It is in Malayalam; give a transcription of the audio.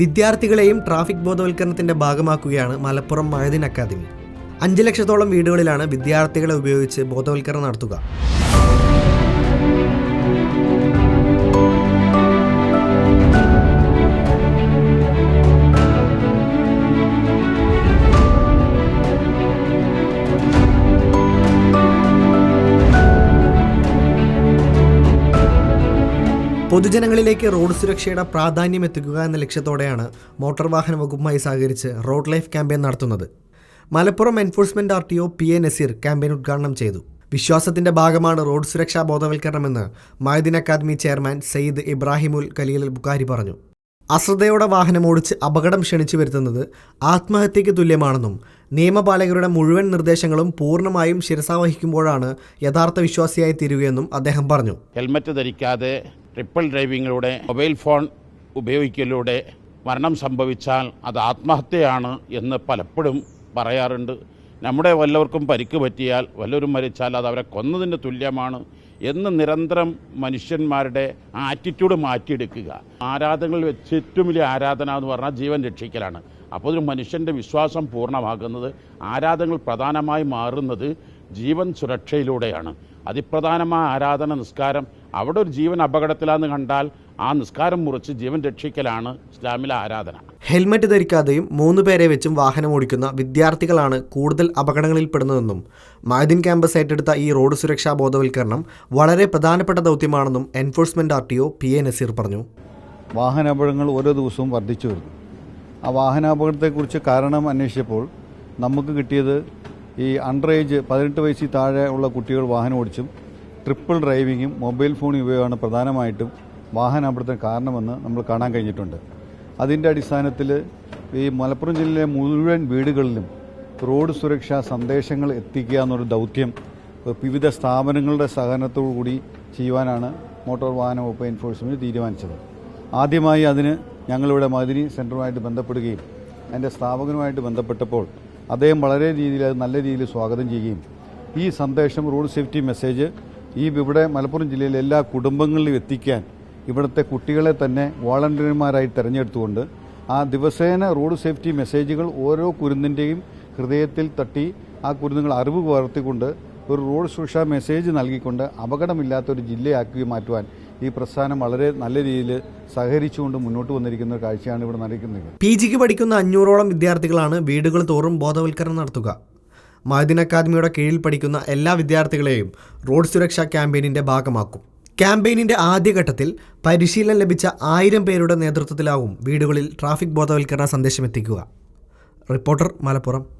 വിദ്യാർത്ഥികളെയും ട്രാഫിക് ബോധവൽക്കരണത്തിന്റെ ഭാഗമാക്കുകയാണ് മലപ്പുറം മഴദിൻ അക്കാദമി. അഞ്ച് ലക്ഷത്തോളം വീടുകളിലാണ് വിദ്യാർത്ഥികളെ ഉപയോഗിച്ച് ബോധവൽക്കരണം നടത്തുക. പൊതുജനങ്ങളിലേക്ക് റോഡ് സുരക്ഷയുടെ പ്രാധാന്യം എത്തിക്കുക എന്ന ലക്ഷ്യത്തോടെയാണ് മോട്ടോർ വാഹന വകുപ്പുമായി സഹകരിച്ച് റോഡ് ലൈഫ് ക്യാമ്പയിൻ നടത്തുന്നത്. Malappuram enforcement R T O P A Nazeer campaign ഉദ്ഘാടനം ചെയ്തു. വിശ്വാസത്തിന്റെ ഭാഗമാണ് റോഡ് സുരക്ഷാ ബോധവൽക്കരണമെന്ന് മൈദിൻ അക്കാദമി ചെയർമാൻ സയ്യിദ് ഇബ്രാഹിമുൽ ഖലീൽ ബുഖാരി പറഞ്ഞു. അശ്രദ്ധയോടെ വാഹനമോടിച്ച് അപകടം ക്ഷണിച്ചു വരുത്തുന്നത് ആത്മഹത്യയ്ക്ക് തുല്യമാണെന്നും നിയമപാലകരുടെ മുഴുവൻ നിർദ്ദേശങ്ങളും പൂർണമായും ശിരസാവഹിക്കുമ്പോഴാണ് യഥാർത്ഥ വിശ്വാസിയായി തീരുകയെന്നും അദ്ദേഹം പറഞ്ഞു. ഹെൽമറ്റ് ധരിക്കാതെ ട്രിപ്പിൾ ഡ്രൈവിങ്ങിലൂടെ മൊബൈൽ ഫോൺ ഉപയോഗിക്കലിലൂടെ മരണം സംഭവിച്ചാൽ അത് ആത്മഹത്യയാണ് എന്ന് പലപ്പോഴും പറയാറുണ്ട്. നമ്മുടെ വല്ലവർക്കും പരിക്ക് പറ്റിയാൽ വല്ലവരും മരിച്ചാൽ അത് അവരെ കൊന്നതിന് തുല്യമാണ് എന്ന് നിരന്തരം മനുഷ്യന്മാരുടെ ആറ്റിറ്റ്യൂഡ് മാറ്റിയെടുക്കുക. ആരാധനകൾ വെച്ച് ഏറ്റവും വലിയ ആരാധന എന്ന് പറഞ്ഞാൽ ജീവൻ രക്ഷിക്കലാണ്. അപ്പോൾ ഒരു മനുഷ്യന്റെ വിശ്വാസം പൂർണമാകുന്നത് ആരാധനകൾ പ്രധാനമായി മാറുന്നത് ജീവൻ സുരക്ഷയിലൂടെയാണ്. അതിപ്രധാനമായ ആരാധന നിസ്കാരം അവിടെ ഒരു ജീവൻ അപകടത്തിലാന്ന് കണ്ടാൽ ആ നിസ്കാരം മുറിച്ച് ജീവൻ രക്ഷിക്കലാണ് ഇസ്ലാമിലെ ആരാധന. ഹെൽമറ്റ് ധരിക്കാതെയും മൂന്ന് പേരെ വെച്ചും വാഹനം ഓടിക്കുന്ന വിദ്യാർത്ഥികളാണ് കൂടുതൽ അപകടങ്ങളിൽപ്പെടുന്നതെന്നും മൈദിൻ ക്യാമ്പസ് ഏറ്റെടുത്ത ഈ റോഡ് സുരക്ഷാ ബോധവൽക്കരണം വളരെ പ്രധാനപ്പെട്ട ദൗത്യമാണെന്നും enforcement R T O P A Naseer പറഞ്ഞു. വാഹനാപകടങ്ങൾ ഓരോ ദിവസവും വർദ്ധിച്ചു വരുന്നു. ആ വാഹനാപകടത്തെക്കുറിച്ച് കാരണം അന്വേഷിച്ചപ്പോൾ നമുക്ക് കിട്ടിയത് ഈ അണ്ടർ ഏജ് പതിനെട്ട് വയസ്സിൽ താഴെ ഉള്ള കുട്ടികൾ വാഹനം ഓടിച്ചും ട്രിപ്പിൾ ഡ്രൈവിങ്ങും മൊബൈൽ ഫോൺ ഉപയോഗമാണ് പ്രധാനമായിട്ടും വാഹനാപകടത്തിന് കാരണമെന്ന് നമ്മൾ കാണാൻ കഴിഞ്ഞിട്ടുണ്ട്. അതിന്റെ അടിസ്ഥാനത്തിൽ ഈ മലപ്പുറം ജില്ലയിലെ മുഴുവൻ വീടുകളിലും റോഡ് സുരക്ഷാ സന്ദേശങ്ങൾ എത്തിക്കുക എന്നൊരു ദൗത്യം വിവിധ സ്ഥാപനങ്ങളുടെ സഹകരണത്തോടു കൂടി ചെയ്യുവാനാണ് മോട്ടോർ വാഹന വകുപ്പ് എൻഫോഴ്സ്മെന്റ് തീരുമാനിച്ചത്. ആദ്യമായി അതിന് ഞങ്ങളിവിടെ മദിനി സെന്ററുമായിട്ട് ബന്ധപ്പെടുകയും അതിന്റെ സ്ഥാപകനുമായിട്ട് ബന്ധപ്പെട്ടപ്പോൾ അദ്ദേഹം വളരെ രീതിയിൽ അത് നല്ല രീതിയിൽ സ്വാഗതം ചെയ്യുകയും ഈ സന്ദേശം റോഡ് സേഫ്റ്റി മെസ്സേജ് ഈ ഇവിടെ മലപ്പുറം ജില്ലയിലെ എല്ലാ കുടുംബങ്ങളിലും എത്തിക്കാൻ ഇവിടുത്തെ കുട്ടികളെ തന്നെ വോളണ്ടിയർമാരായി തിരഞ്ഞെടുത്തുകൊണ്ട് ആ ദിവസേന റോഡ് സേഫ്റ്റി മെസ്സേജുകൾ ഓരോ കുരുന്നിന്റെയും ഹൃദയത്തിൽ തട്ടി ആ കുരുന്നുകൾ അറിവ് പകർത്തിക്കൊണ്ട് ഒരു റോഡ് സുരക്ഷാ മെസ്സേജ് നൽകിക്കൊണ്ട് അപകടമില്ലാത്ത ഒരു ജില്ലയാക്കി മാറ്റുവാൻ ഈ പ്രസ്ഥാനം വളരെ നല്ല രീതിയിൽ സഹകരിച്ചുകൊണ്ട് മുന്നോട്ട് വന്നിരിക്കുന്ന കാഴ്ചയാണ് ഇവിടെ നടക്കുന്നത്. പി ജിക്ക് പഠിക്കുന്ന അഞ്ഞൂറോളം വിദ്യാർത്ഥികളാണ് വീടുകൾ തോറും ബോധവൽക്കരണം നടത്തുക. മൈദിൻ അക്കാദമിയുടെ കീഴിൽ പഠിക്കുന്ന എല്ലാ വിദ്യാർത്ഥികളെയും റോഡ് സുരക്ഷാ ക്യാമ്പയിനിന്റെ ഭാഗമാക്കും. ക്യാമ്പയിനിന്റെ ആദ്യഘട്ടത്തിൽ പരിശീലനം ലഭിച്ച ആയിരം പേരുടെ നേതൃത്വത്തിലാവും വീടുകളിൽ ട്രാഫിക് ബോധവൽക്കരണ സന്ദേശം എത്തിക്കുക. റിപ്പോർട്ടർ മലപ്പുറം.